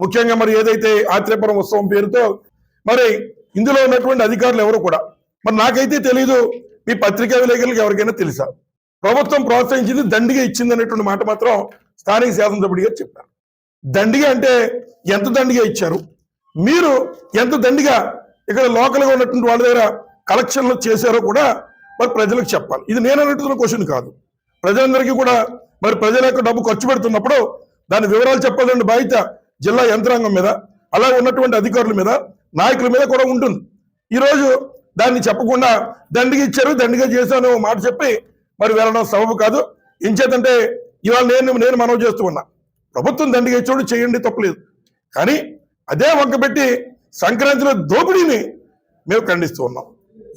ముఖ్యంగా మరి ఏదైతే ఆత్రేయపురం ఉత్సవం పేరుతో మరి ఇందులో ఉన్నటువంటి అధికారులు ఎవరు కూడా? మరి నాకైతే తెలీదు మీ పత్రికా విలేకరులకు ఎవరికైనా తెలుసా? ప్రభుత్వం ప్రోత్సహించింది దండిగా ఇచ్చింది అనేటువంటి మాట మాత్రం స్థానిక శాసనసభ్యుడి గారు చెప్పారు. దండిగా అంటే ఎంత దండిగా ఇచ్చారు? మీరు ఎంత దండిగా ఇక్కడ లోకల్గా ఉన్నటువంటి వాళ్ళ దగ్గర కలెక్షన్లు చేశారో కూడా మరి ప్రజలకు చెప్పాలి. ఇది నేను అన్నట్టున్న క్వశ్చన్ కాదు. ప్రజలందరికీ కూడా మరి ప్రజల యొక్క డబ్బు ఖర్చు పెడుతున్నప్పుడు దాని వివరాలు చెప్పాలంటే బాధ్యత జిల్లా యంత్రాంగం మీద అలా ఉన్నటువంటి అధికారుల మీద నాయకుల మీద కూడా ఉంటుంది. ఈరోజు దాన్ని చెప్పకుండా దండిగా ఇచ్చారు దండిగా చేశాను మాట చెప్పి మరి వెళ్ళడం సబబు కాదు. ఇంచేతంటే ఇవాళ నేను నేను మనవి చేస్తూ ఉన్నా. ప్రభుత్వం దండిగా ఇచ్చోడు చేయండి తప్పలేదు కానీ అదే పెట్టి సంక్రాంతిలో దోపిడీని మేము ఖండిస్తూ ఉన్నాం.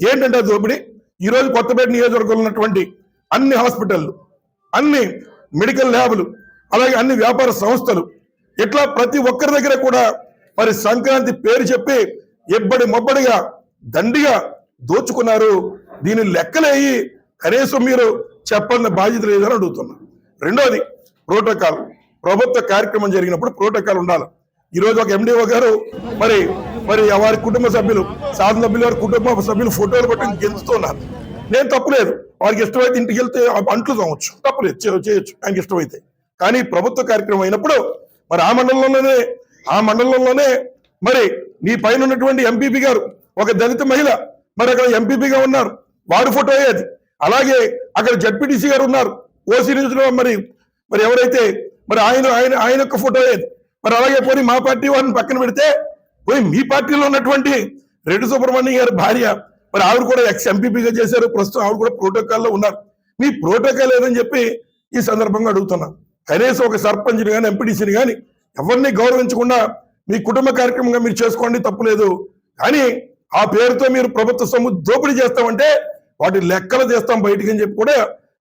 ఏంటంటే ఆ దోపిడీ? ఈరోజు కొత్తపేట నియోజకవర్గంలో ఉన్నటువంటి అన్ని హాస్పిటళ్ళు అన్ని మెడికల్ ల్యాబ్లు అలాగే అన్ని వ్యాపార సంస్థలు ఇట్లా ప్రతి ఒక్కరి దగ్గర కూడా మరి సంక్రాంతి పేరు చెప్పి ఎబ్బడి మొబ్బడిగా దండిగా దోచుకున్నారు. దీని లెక్కలేయి కనీసం మీరు చెప్పాలని బాధ్యత లేదని అడుగుతున్నా. రెండోది ప్రోటోకాల్. ప్రభుత్వ కార్యక్రమం జరిగినప్పుడు ప్రోటోకాల్ ఉండాలి. ఈరోజు ఒక ఎండిఓ గారు మరి మరి వారి కుటుంబ సభ్యులు సాధన సభ్యులు వారి కుటుంబ సభ్యులు ఫోటోలు పట్టుకుని గెలుస్తున్నారు నేను తప్పులేదు. వారికి ఇష్టమైతే ఇంటికి వెళ్తే అంట్లు తవ్వచ్చు తప్పులేదు. చేయొచ్చు. ఆయనకి ఇష్టమైతే. కానీ ప్రభుత్వ కార్యక్రమం అయినప్పుడు మరి ఆ మండలంలోనే ఆ మండలంలోనే మరి నీ పైన ఉన్నటువంటి ఎంపీపీ గారు ఒక దళిత మహిళ మరి అక్కడ ఎంపీపీగా ఉన్నారు. వాడు ఫోటో అయ్యేది. అలాగే అక్కడ జడ్పీటీసీ గారు ఉన్నారు. ఓసీ న్యూస్లో మరి మరి ఎవరైతే మరి ఆయన ఆయన ఆయన యొక్క ఫోటో ఏది మరి అలాగే పోయి మా పార్టీ వారిని పక్కన పెడితే పోయి మీ పార్టీలో ఉన్నటువంటి రెడ్డి సుబ్రహ్మణ్యం గారి భార్య మరి ఆవిడ కూడా ఎక్స్ ఎంపీపీగా చేశారు. ప్రస్తుతం ఆవిడ కూడా ప్రోటోకాల్లో ఉన్నారు. మీ ప్రోటోకాల్ ఏదని చెప్పి ఈ సందర్భంగా అడుగుతున్నాను. కనీసం ఒక సర్పంచ్ని కానీ ఎంపీడీసీని కానీ ఎవరిని గౌరవించకుండా మీ కుటుంబ కార్యక్రమంగా మీరు చేసుకోండి తప్పులేదు కానీ ఆ పేరుతో మీరు ప్రభుత్వ సొమ్ము దోపిడీ చేస్తామంటే వాటి లెక్కలు చేస్తాం బయటికి అని చెప్పి కూడా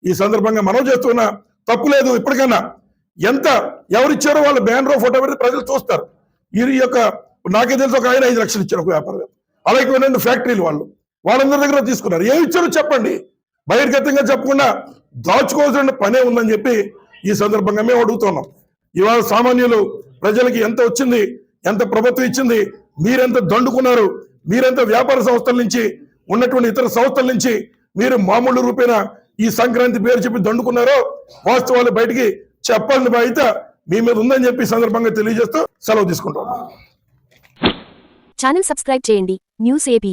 ఈ సందర్భంగా మనం చేస్తున్న. తప్పులేదు ఇప్పటికైనా ఎంత ఎవరిచ్చారో వాళ్ళ బ్యానర్ ఫోటో పెడితే ప్రజలు చూస్తారు. వీరి యొక్క నాకే తెలిసి ఒక ఆయన ఐదు లక్షలు ఇచ్చారు ఒక వ్యాపారం అలాగే రెండు ఫ్యాక్టరీలు వాళ్ళు. వాళ్ళందరి దగ్గర తీసుకున్నారు. ఏమి ఇచ్చారో చెప్పండి. బహిర్గతంగా చెప్పకుండా దాచుకోవాల్సిన పనే ఉందని చెప్పి ఈ సందర్భంగా మేము అడుగుతున్నాం. ఇవాళ సామాన్యులు ప్రజలకి ఎంత వచ్చింది ఎంత ప్రభుత్వం ఇచ్చింది మీరెంత దండుకున్నారు మీరెంత వ్యాపార సంస్థల నుంచి ఉన్నటువంటి ఇతర సంస్థల నుంచి మీరు మామూలు రూపేణ ఈ సంక్రాంతి పేరు చెప్పి దండుకున్నారో వాస్తవాలు బయటికి చెప్పాలని బాధ్యత మీ మీద ఉందని చెప్పి సందర్భంగా తెలియజేస్తూ సెలవు తీసుకుంటాం ఛానల్ సబ్స్క్రైబ్ చేయండి. News AP